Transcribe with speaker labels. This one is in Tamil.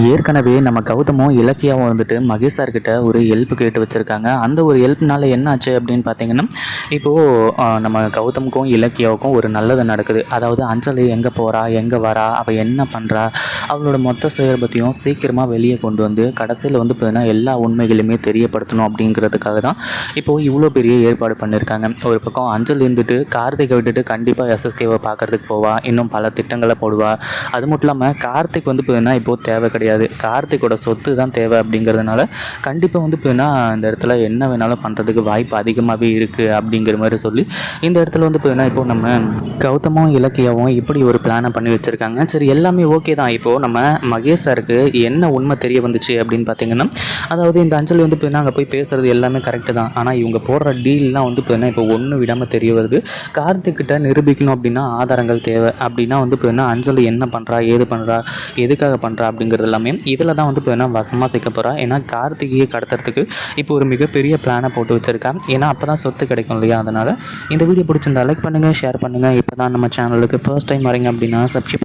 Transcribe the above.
Speaker 1: ஏற்கனவே நம்ம கௌதமும் இலக்கியாவும் வந்துட்டு மகேஷ் சார்கிட்ட ஒரு ஹெல்ப் கேட்டு வச்சுருக்காங்க. அந்த ஒரு ஹெல்ப்னால என்ன ஆச்சு அப்படின்னு பார்த்தீங்கன்னா இப்போது நம்ம கௌதமுக்கும் இலக்கியாவுக்கும் ஒரு நல்லது நடக்குது. அதாவது அஞ்சலி எங்கே போகிறா எங்கே வரா அவள் என்ன பண்ணுறா அவளோட மொத்த செயல் பற்றியும் சீக்கிரமாக வெளியே கொண்டு வந்து கடைசியில் வந்து பார்த்தீங்கன்னா எல்லா உண்மைகளையுமே தெரியப்படுத்தணும் அப்படிங்கிறதுக்காக தான் இப்போது இவ்வளோ பெரிய ஏற்பாடு பண்ணியிருக்காங்க ஒரு பக்கம் அஞ்சல் இருந்துட்டு கார்த்திகை விட்டுட்டு கண்டிப்பாக எஸ்எஸ்கேவை பார்க்கறதுக்கு போவா. இன்னும் பல திட்டங்களை போடுவா. அது மட்டும் இல்லாமல் கார்த்திக் வந்து பார்த்தீங்கன்னா இப்போது தேவை கிடையாது. கார்த்திக்கோட சொத்து தான் தேவை அப்படிங்கிறதுனால கண்டிப்பாக வந்து இப்போனா இந்த இடத்துல என்ன வேணாலும் பண்ணுறதுக்கு வாய்ப்பு அதிகமாகவே இருக்குது அப்படிங்கிற மாதிரி சொல்லி இந்த இடத்துல வந்து பார்த்தீங்கன்னா இப்போ நம்ம கௌதமும் இலக்கியாவும் இப்படி ஒரு பிளானை பண்ணி வச்சுருக்காங்க. சரி எல்லாமே ஓகே தான். இப்போது நம்ம மகேஷ் சாருக்கு என்ன உண்மை தெரிய வந்துச்சு அப்படின்னு பார்த்தீங்கன்னா அதாவது இந்த அஞ்சலி வந்து இப்போ அங்கே போய் பேசுகிறது எல்லாமே கரெக்டு தான். ஆனால் இவங்க போடுற டீல்லாம் வந்து பார்த்தீங்கன்னா இப்போ ஒன்று விடாமல் தெரிய வருது. கார்த்திக்கிட்ட நிரூபிக்கணும் அப்படின்னா ஆதாரங்கள் தேவை. அப்படின்னா வந்து பார்த்தீங்கன்னா அஞ்சலி என்ன பண்ணுறா ஏது பண்ணுறா எதுக்காக பண்ணுறா அப்படிங்கிறது எல்லாமே. இதில் தான் வந்து இப்போ என்ன வசமாக சிக்க போகிறா ஏன்னா கார்த்திகையை கடத்துறதுக்கு இப்போ ஒரு மிகப்பெரிய பிளானை போட்டு வச்சுருக்கேன் ஏன்னா அப்போ தான் சொத்து கிடைக்கும் இல்லையா? அதனால் இந்த வீடியோ பிடிச்சிருந்தா லைக் பண்ணுங்கள் ஷேர் பண்ணுங்கள் இப்போ தான் நம்ம சேனலுக்கு ஃபர்ஸ்ட் டைம் வரீங்க அப்படின்னா சப்ஸ்கிரைப்